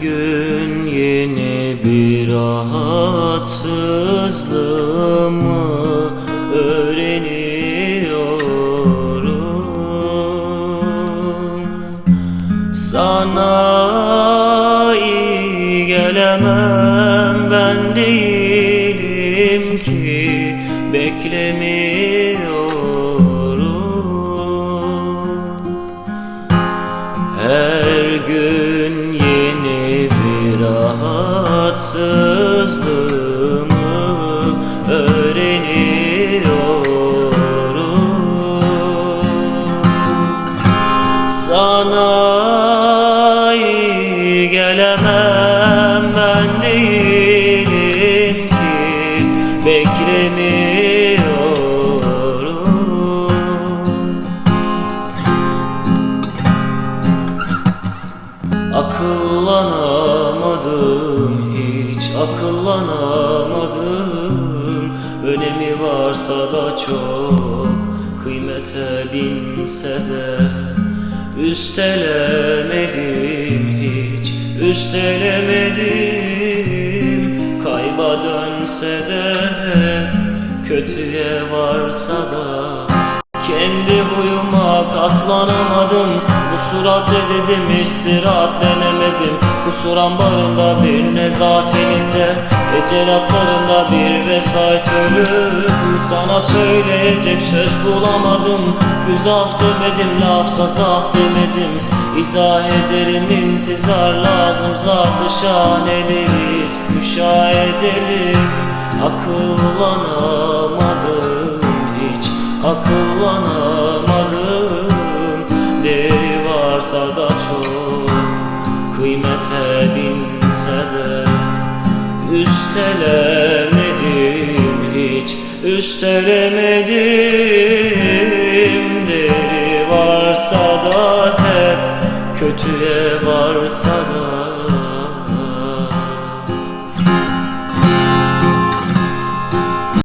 gün yeni bir rahatsızlığımı öğreniyorum. Sana iyi gelemem ben değilim ki beklemiyorum rahatsızlığımı öğreniyorum. Sana iyi gelemem ben değilim ki. Beklemiyorum Akıllanamadım hiç akıllanamadım. Önemi varsa da çok kıymete binse de. Üstelemedim hiç üstelemedim. Kayba dönse de kötüye varsa da. Kendi huyuma katlanamadım Surat dedim istirahatlenemedim Kusur ambarında bir nezahat elinde Ecel atlarında bir vesayet ölüm. Sana söyleyecek söz bulamadım. Güz af demedim lafsa zaf demedim. İzah ederim intizar lazım Zat-ı şahaneleriz. Müşahedelim Akıllanamadım hiç. Akıllanamadım kıymete binse de Üstelemedim hiç üstelemedim. Değeri varsa da hep kötüye varsa da